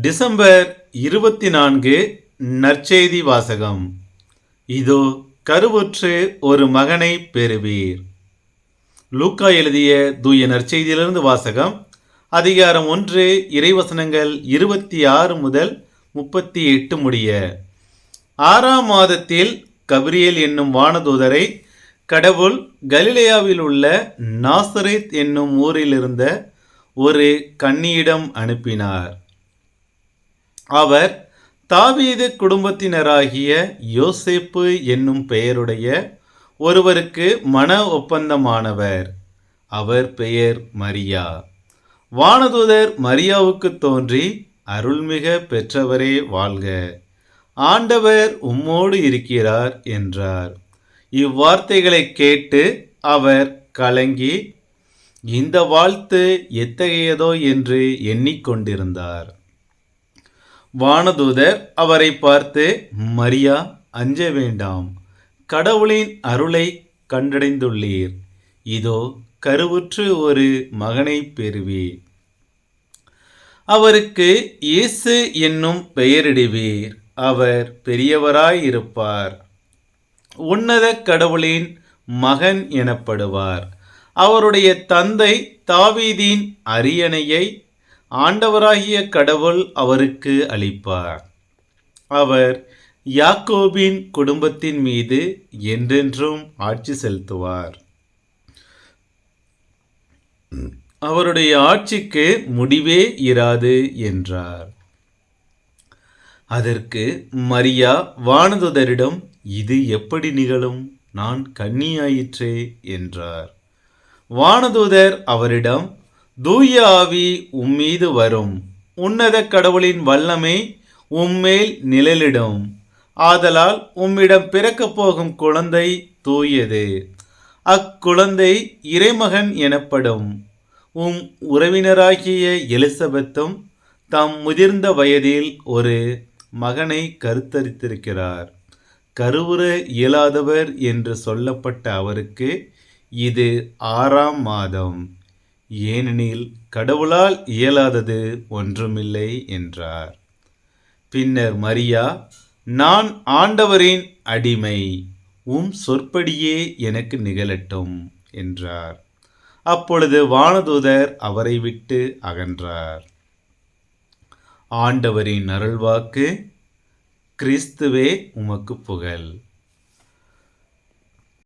December இருபத்தி நான்கு நற்செய்தி வாசகம். இதோ கருவுற்று ஒரு மகனை பெறுவீர். லூக்கா எழுதிய தூய நற்செய்தியிலிருந்து வாசகம் அதிகாரம் ஒன்று இறைவசனங்கள் இருபத்தி ஆறு முதல் முப்பத்தி எட்டு முடிய. ஆறாம் மாதத்தில் கபிரியல் என்னும் வானதூதரை கடவுள் கலிலேயாவில் உள்ள நாசரேத் என்னும் ஊரில் இருந்த ஒரு கன்னியிடம் அனுப்பினார். அவர் தாவீது குடும்பத்தினராகிய யோசேப்பு என்னும் பெயருடைய ஒருவருக்கு மன ஒப்பந்தமானவர். அவர் பெயர் மரியா. வானதூதர் மரியாவுக்கு தோன்றி அருள்மிக பெற்றவரே வாழ்க. ஆண்டவர் உம்மோடு இருக்கிறார் என்றார். இவ்வார்த்தைகளை கேட்டு அவர் கலங்கி இந்த வாழ்த்து எத்தகையதோ என்று எண்ணிக்கொண்டிருந்தார். வானதூதர் அவரை பார்த்து மரியா அஞ்ச வேண்டாம். கடவுளின் அருளை கண்டடைந்துள்ளீர். இதோ கருவுற்று ஒரு மகனை பெறுவீர். அவருக்கு இயேசு என்னும் பெயரிடுவீர். அவர் பெரியவராயிருப்பார். உன்னத கடவுளின் மகன் எனப்படுவார். அவருடைய தந்தை தாவீதின் அரியணையை ஆண்டவராகிய கடவுள் அவருக்கு அளிப்பார். அவர் யாக்கோபின் குடும்பத்தின் மீது என்றென்றும் ஆட்சி செலுத்துவார். அவருடைய ஆட்சிக்கு முடிவே இராது என்றார். அதற்கு மரியா வானதுதரிடம் இது எப்படி நிகழும்? நான் கன்னியாயிற்றே என்றார். வானதூதர் அவரிடம் தூய ஆவி உம்மீது வரும். உன்னத கடவுளின் வல்லமை உம்மேல் நிழலிடும். ஆதலால் உம்மிடம் பிறக்கப் போகும் குழந்தை தூயது. அக்குழந்தை இறைமகன் எனப்படும். உம் உறவினராகிய எலிசபெத்தும் தம் முதிர்ந்த வயதில் ஒரு மகனை கருத்தரித்திருக்கிறார். கருவுற இயலாதவர் என்று சொல்லப்பட்ட அவருக்கு இது ஆறாம் மாதம். ஏனெனில் கடவுளால் இயலாதது ஒன்றுமில்லை என்றார். பின்னர் மரியா நான் ஆண்டவரின் அடிமை உம் சொற்படியே எனக்கு நிகழட்டும் என்றார். அப்பொழுது வானதூதர் அவரை விட்டு அகன்றார். ஆண்டவரின் அருள்வாக்கு கிறிஸ்துவே உமக்கு புகழ்.